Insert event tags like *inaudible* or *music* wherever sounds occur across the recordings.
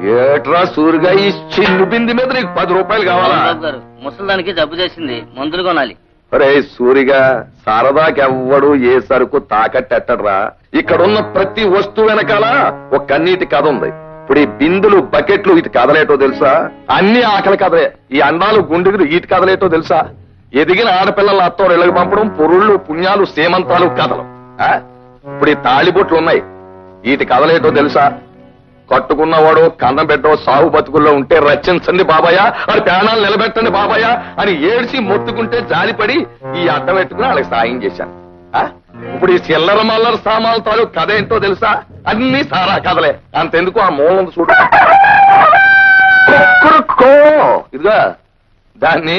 ఏట్రా సూరిగా ఈ చిన్ను బింది మీద నీకు పది రూపాయలు కావాలా? గారు ముసలిదానికి జబ్బు చేసింది. మందులు కొనాలి. అరే సూరిగా సరదాకెవ్వడు ఏ సరుకు తాకట్టెట్టడ్రా? ఇక్కడున్న ప్రతి వస్తువు వెనకాల ఒక కన్నీటి కథ ఉంది. ఇప్పుడు ఈ బిందులు బకెట్లు ఇటు కదలేటో తెలుసా? అన్ని ఆకలి కథలే. ఈ అండాలు గుండెలు ఇటు కదలేటో తెలుసా? ఎదిగిన ఆడపిల్లల అత్తో ఇళ్ళకి పంపడం పొరుళ్ళు పుణ్యాలు సేమంతాలు కథలు. ఆ? ఇప్పుడు ఈ తాళిబొట్లు ఉన్నాయి. వీటి కదలేటో తెలుసా? కట్టుకున్నవాడు కన్నం పెట్టో సాగు బతుకుల్లో ఉంటే రచించండి బాబాయ్ అది ప్రాణాలు నిలబెట్టండి బాబాయ్ అని ఏడ్చి మొత్తుకుంటే జాలిపడి ఈ అడ్డం పెట్టుకుని వాళ్ళకి సాయం చేశాను ఆ? ఇప్పుడు ఈ చిల్లర మల్లర సామాన్ల తాలూ కథ ఏంటో తెలుసా? అన్ని సారా కథలే. అంతెందుకు ఆ మూలం చూడ. ఇదిగా దాన్ని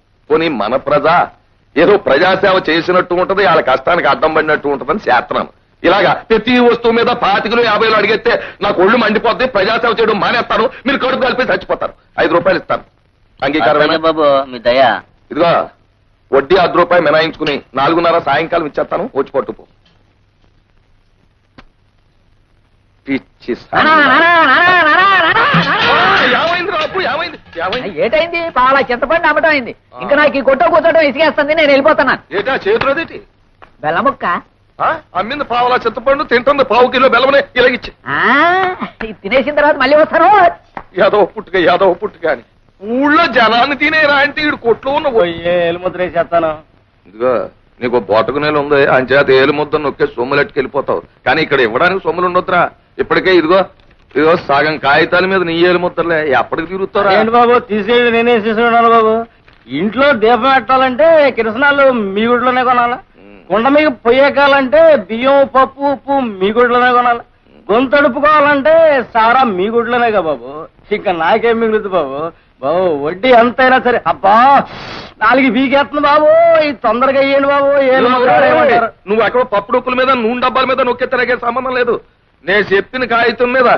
పోనీ మన ప్రజ ఏదో ప్రజాసేవ చేసినట్టు ఉంటది వాళ్ళ కష్టానికి అడ్డం పడినట్టు ఉంటదని చేస్తున్నాను ఇలాగా ప్రతి వస్తువు మీద పాతికలు యాభైలు అడిగితే నాకు ఒళ్ళు మండిపోద్ది ప్రజాసేవ చేయడం మానేస్తాను మీరు కడుపు కలిపి చచ్చిపోతారు. ఐదు రూపాయలు ఇస్తాను. బాబు మీ దయ. ఇదిగో వడ్డీ అర్ధ రూపాయి మినాయించుకుని నాలుగున్నర సాయంకాలం ఇచ్చేస్తాను వచ్చి పట్టుపో పిచ్చి ఏటైంది? పాల చింతపండు అమ్మటం అయింది. ఇంకా నాకు ఈ కొట్ట కూర్చోటం ఇసుకేస్తుంది నేను వెళ్ళిపోతున్నాను ఏటా చేతులదేటి? బెల్లముక్క. ఆ? అమ్మింది పావులా చింతపండు తింటుంది పావు కిలో బెల్లమనే ఇలాగిచ్చి. తినేసిన తర్వాత మళ్ళీ వస్తాను. యాదవ పుట్టుక యాదవ పుట్టుక అని. ఊళ్ళో జనాన్ని తినేరా అంటే ఈడు కొట్లో ఉన్న పోయి ఎలుముద్ర వేసేస్తాను. ఇదిగో నీకు బోటకు నేలు ఉంది అంచేత ఏలు ముద్ద నొక్కే సొమ్ములు ఎట్టుకెళ్ళిపోతావు కానీ ఇక్కడ ఇవ్వడానికి సొమ్ములు ఉండొద్దురా. ఇప్పటికే ఇదిగో ఇదిగో సగం కాగితాల మీద నీ ఏలు ముద్దలే ఎప్పటికి తిరుగుతారా? ఏంటి బాబు తీసేది నేనే తీసుకున్నాను బాబు. ఇంట్లో దీపం పెట్టాలంటే కిరసనాలు మీ గుడిలోనే కొనాలా? కుండ మీద పొయ్యకాలంటే బియ్యం పప్పు ఉప్పు మీ గుడిలోనే కొనాలి? గొంతు అడుపుకోవాలంటే సారా మీ గుడిలోనేగా బాబు? ఇంకా నాకేం మిగులుతుంది బాబు? బాబు వడ్డీ ఎంతైనా సరే. అబ్బా నాలుగు బీకేస్తుంది బాబు. ఇది తొందరగా అయ్యండి బాబు? నువ్వు అక్కడ పప్పు డొక్కుల మీద నూనె డబ్బాల మీద నొక్కే తిరగే సంబంధం లేదు. నేను చెప్పిన కాగితం మీద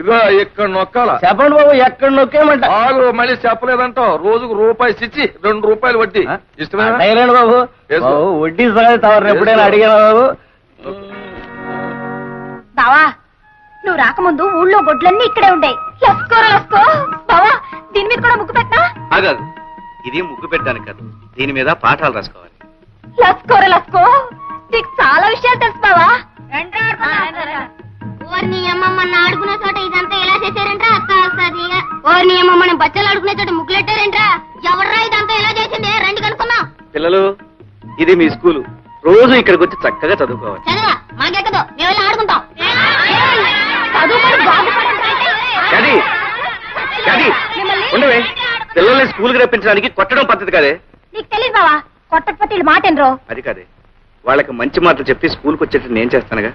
ఇదిగో ఇక్కడ నొక్కాల? చెప్పండి బాబు ఎక్కడ నొక్కేమంట? ఆగు మళ్ళీ చెప్పలేదంటావు. రోజుకు రూపాయి ఇచ్చి రెండు రూపాయలు వడ్డీ. ఇష్టమేనా? అడగలేండి బాబు. వడ్డీ సంగతి తవరు ఎప్పుడైనా అడిగాను బాబు? బావా నువ్వు రాకముందు ఊళ్ళో గొడ్లన్నీ ఇక్కడే ఉండే లస్కోరా లస్కో. బావా దీని మీద కూడా ముగ్గు పెట్టా ఆగాదు ఇది ముగ్గు పెట్టడానికి కాదు. దీని మీద పాఠాలు రాసుకోవాలి. లస్కోరా లస్కో. నీకు చాలా విషయాలు తెలుసు బావా. ఓర్ని అమ్మమ్మ ఆడుకునే చోట ఇదంతా ఎలా చేశారంట్రా? అక్క వస్తుంది ఓర్ని అమ్మమ్మని బచ్చలు ఆడుకునే చోట ముగ్గులెట్టారంట్రా? ఎవర్రా ఇదంతా ఎలా చేసింది? రండి కనుక్కుందాం. పిల్లలు ఇది మీ స్కూలు. రోజు ఇక్కడికి వచ్చి చక్కగా చదువుకోవాలి. చదవా మాకెక్కదు. మేము వెళ్ళి ఆడుకుంటాం. చదువుకొని బాగుపడండి. గది గది ఉండవే. పిల్లల్ని స్కూల్కి రప్పించడానికి కొట్టడం పద్ధతి కాదే. నీకు తెలియదు బావా కొట్టకపోతే మాట ఎనరు అది కాదే. వాళ్ళకి మంచి మాటలు చెప్పి స్కూల్కి వచ్చేటట్టు నేను చేస్తానుగా.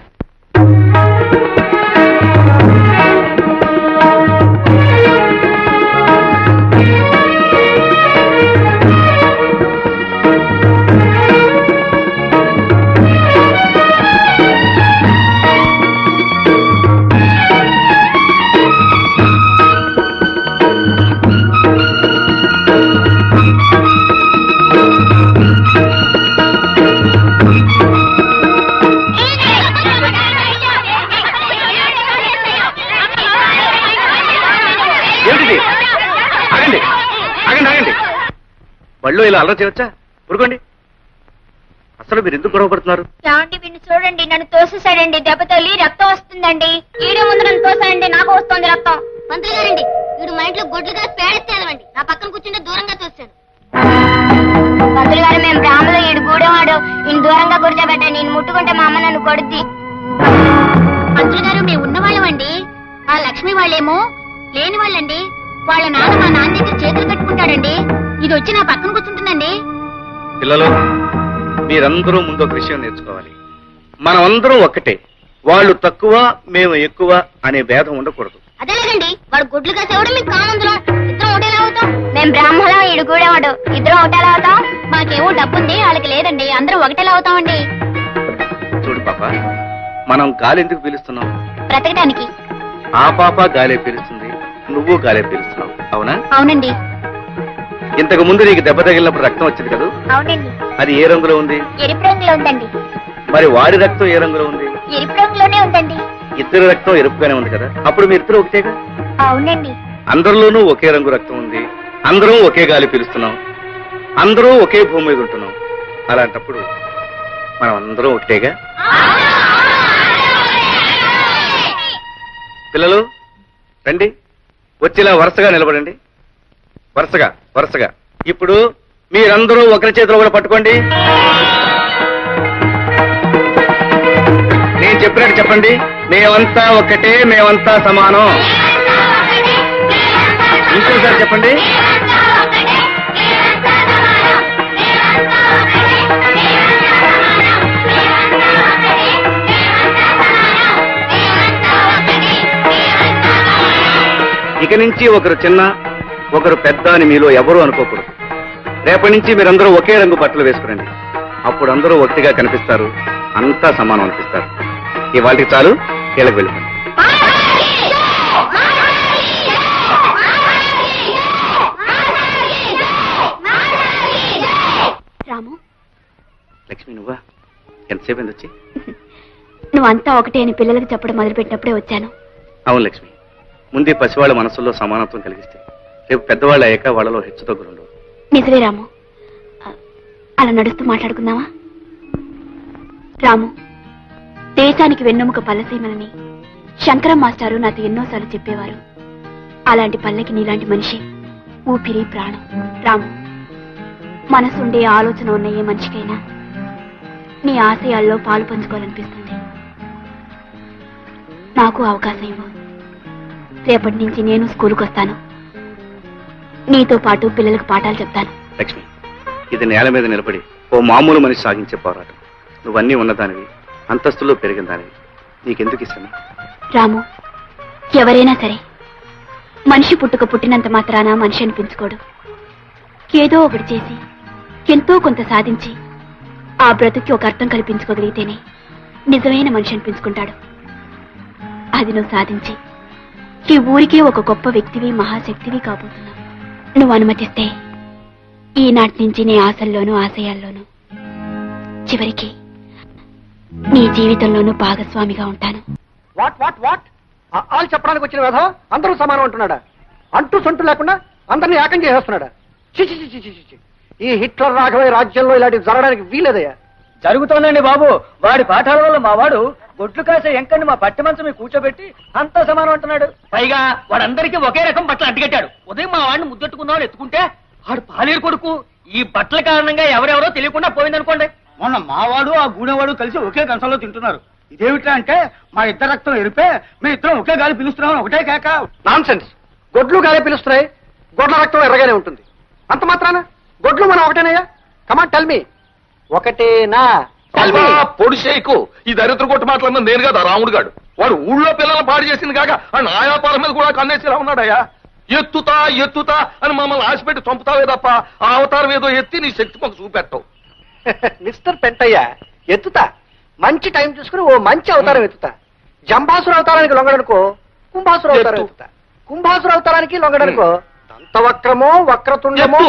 thank you. బళ్ళు ఇలా అల్లరి చేయవచ్చా ఊరుకోండి. అసలు మీరు ఎందుకు గొడవ పడుతున్నారు? ఏమండి వీడిని చూడండి నన్ను తోసేసాడండి దెబ్బ తల్లి రక్తం వస్తుందండి. ఈడే ముందు నన్ను తోసాడండి నాకు వస్తుంది రక్తం. పంతులు గారండి వీడు మా ఇంట్లో గొడ్లు కాసి పేడెత్తేదవండి నా పక్కన కూర్చుంటే దూరంగా తోస్తాడు పంతులు గారు మేము బ్రాహ్మలు ఈడు గూడెవాడు. ఈయన దూరంగా కూర్చోబెట్టండి నేను ముట్టుకుంటే మా అమ్మ నన్ను కొడుద్ది. పంతులు గారు మేము ఉన్నవాళ్ళమండి. ఆ లక్ష్మి వాళ్ళేమో లేని వాళ్ళండి వాళ్ళ నాన్న మా నాన్న దగ్గర చేతులు కట్టుకుంటాడండి. ఇది వచ్చి నా పక్కన కూర్చుంటుందండి. పిల్లలు మీరందరూ ముందు ఒక విషయం నేర్చుకోవాలి. మనమందరం ఒక్కటే. వాళ్ళు తక్కువ మేము ఎక్కువ అనే భేదం ఉండకూడదు. అదేలేదండి వాడు గుడ్లు కాసేవాడు మీకు కామందులం ఇద్దరం ఒకటేలా అవుతాం? మేము బ్రాహ్మణం ఈడు కూడా వాడు ఇద్దరం ఒకటేలా అవుతాం? మాకేమో డబ్బు ఉంది వాళ్ళకి లేదండి అందరూ ఒకటేలా అవుతామండి? చూడు పాప మనం గాలి ఎందుకు పీలుస్తున్నాం? బ్రతకడానికి. ఆ పాప గాలే పీలుస్తుంది నువ్వు గాలే పీలుస్తున్నావు. అవునా? అవునండి. ఇంతకు ముందు నీకు దెబ్బ తగిలినప్పుడు రక్తం వచ్చింది కదా? అవునండి. అది ఏ రంగులో ఉంది? ఎరుపు రంగులో ఉందండి. మరి వాడి రక్తం ఏ రంగులో ఉంది? ఎరుపు రంగులోనే ఉందండి. ఇద్దరు రక్తం ఎరుపుగానే ఉంది కదా? అప్పుడు మీ ఇద్దరు ఒకటేగా? అవునండి. అందరిలోనూ ఒకే రంగు రక్తం ఉంది. అందరం ఒకే గాలి పీలుస్తున్నాం. అందరూ ఒకే భూమి మీద ఉంటున్నాం. అలాంటప్పుడు మనం అందరం ఒకటేగా? పిల్లలు రండి. వచ్చేలా వరుసగా నిలబడండి. వరుసగా. వరుసగా. ఇప్పుడు మీరందరూ ఒకరి చేతిలో కూడా పట్టుకోండి. నేను చెప్పినట్టు చెప్పండి. మేమంతా ఒక్కటే మేమంతా సమానం. ఇంకోసారి చెప్పండి. ఇక నుంచి ఒకరు చిన్న ఒకరు పెద్ద అని మీలో ఎవరు అనుకోకూడదు. రేపటి నుంచి మీరందరూ ఒకే రంగు బట్టలు వేసుకురండి. అప్పుడు అందరూ ఒకటిగా కనిపిస్తారు. అంతా సమానం అనిపిస్తారు. ఇవాళకి చాలు కీళ్ళకి వెళ్ళిపోండి రాము. లక్ష్మి నువ్వా? ఎంతసేపు వచ్చి? నువ్వంతా ఒకటే అని పిల్లలకు చెప్పడం మొదలుపెట్టినప్పుడే వచ్చాను. అవును లక్ష్మి. ముందే పసివాళ్ళ మనసులో సమానత్వం కలిగిస్తే రేపు పెద్దవాళ్ళు అయ్యాక వాళ్ళలో హెచ్చు తగ్గులు నిజమే రాము. అలా నడుస్తూ మాట్లాడుకుందామా? రాము దేశానికి వెన్నెముక పల్లసీమలని శంకరం మాస్టారు నాతో ఎన్నోసార్లు చెప్పేవారు. అలాంటి పల్లెకి నీలాంటి మనిషి ఊపిరి ప్రాణం. రాము మనసుండే ఆలోచన ఉన్న ఏ మనిషికైనా నీ ఆశయాల్లో పాలు పంచుకోవాలనిపిస్తుంది. నాకు అవకాశం ఇవ్వు. రేపటి నుంచి నేను స్కూల్కి వస్తాను నీతో పాటు పిల్లలకు పాఠాలు చెప్తాను. లక్ష్మి ఇది నేల మీద నిలబడి ఓ మామూలు మనిషి సాగించే పోరాటం. నువ్వన్నీ ఉన్నదానివి అంతస్తులో పెరిగిన దానివి. నీకెందుకు ఇష్టం రాము ఎవరైనా సరే మనిషి పుట్టుక పుట్టినంత మాత్రాన మనిషి అనిపించుకోడు. ఏదో ఒకటి చేసి ఎంతో కొంత సాధించి ఆ బ్రతుకి ఒక అర్థం కల్పించుకోగలిగితేనే నిజమైన మనిషి అనిపించుకుంటాడు. అది నువ్వు సాధించి ఈ ఊరికే ఒక గొప్ప వ్యక్తివి మహాశక్తివి కాబోతున్నావు. నువ్వు అనుమతిస్తే ఈనాటి నుంచి నీ ఆశల్లోనూ ఆశయాల్లోనూ చివరికి నీ జీవితంలోనూ భాగస్వామిగా ఉంటాను. What what what? ఆలు చెప్పడానికి వచ్చిన వ్యధ అందరూ సమానం అంటున్నాడా? అంటూ సొంటు లేకుండా అందరినీ ఏకం చేసేస్తున్నాడా? చి చి చి చి చి చి. చి. ఈ హిట్లర్ రాఘవయ్య రాజ్యంలో ఇలాంటివి జరగడానికి వీలేదయ్యా. జరుగుతోందండి బాబు. వాడి పాఠాల వల్ల మా వాడు గొడ్లు కాసే ఎంకని మా పట్టి మంచం మీద కూర్చోబెట్టి అంతా సమానం అంటున్నాడు. పైగా వాడందరికీ ఒకే రకం బట్టలు అంటికట్టాడు ఉదయం మా వాడిని ముద్దెట్టుకున్నాడు ఎత్తుకుంటే వాడు పాలేరు కొడుకు. ఈ బట్టల కారణంగా ఎవరెవరో తెలియకుండా పోయిందనుకోండి. మొన్న మావాడు ఆ గూడెవాడు కలిసి ఒకే కంచంలో తింటున్నారు. ఇదేమిటా అంటే మా ఇద్దరు రక్తం ఎరిపే మీ ఇద్దరం ఒకే గాలి పిలుస్తున్నాం ఒకటే కేక. నాన్ సెన్స్ గొడ్లు గాలి పిలుస్తున్నాయి. గొడ్ల రక్తం ఎర్రగానే ఉంటుంది. అంత మాత్రాన? గొడ్లు మనం ఒకటేనయ్యా. కమాన్ టెల్ మీ ఒకటేనా. పొడి షేకు. ఈ దరిద్ర కొట్టు మాటలన్నా నేను కదా రాముడు గాడు. వాడు ఊళ్ళో పిల్లల్ని పాడు చేసింది కాక ఆ నాయాపాల మీద కూడా కన్నేసేలా ఉన్నాడయ్యా. ఎత్తుతా ఎత్తుతా అని మమ్మల్ని ఆశపెట్టి చంపుతావే తప్ప ఆ అవతారం ఏదో ఎత్తి నీ శక్తి మాకు చూపెట్టవు. *laughs* మిస్టర్ పెంటయ్య ఎత్తుతా. మంచి టైం చూసుకుని ఓ మంచి అవతారం ఎత్తుతా. జంబాసుర అవతారానికి లొంగడనుకో కుంభాసుర అవతారం ఎత్తు. ఎత్తుతా. కుంభాసుర అవతారానికి లొంగడనుకో దంతవక్రమో వక్రతుండమో.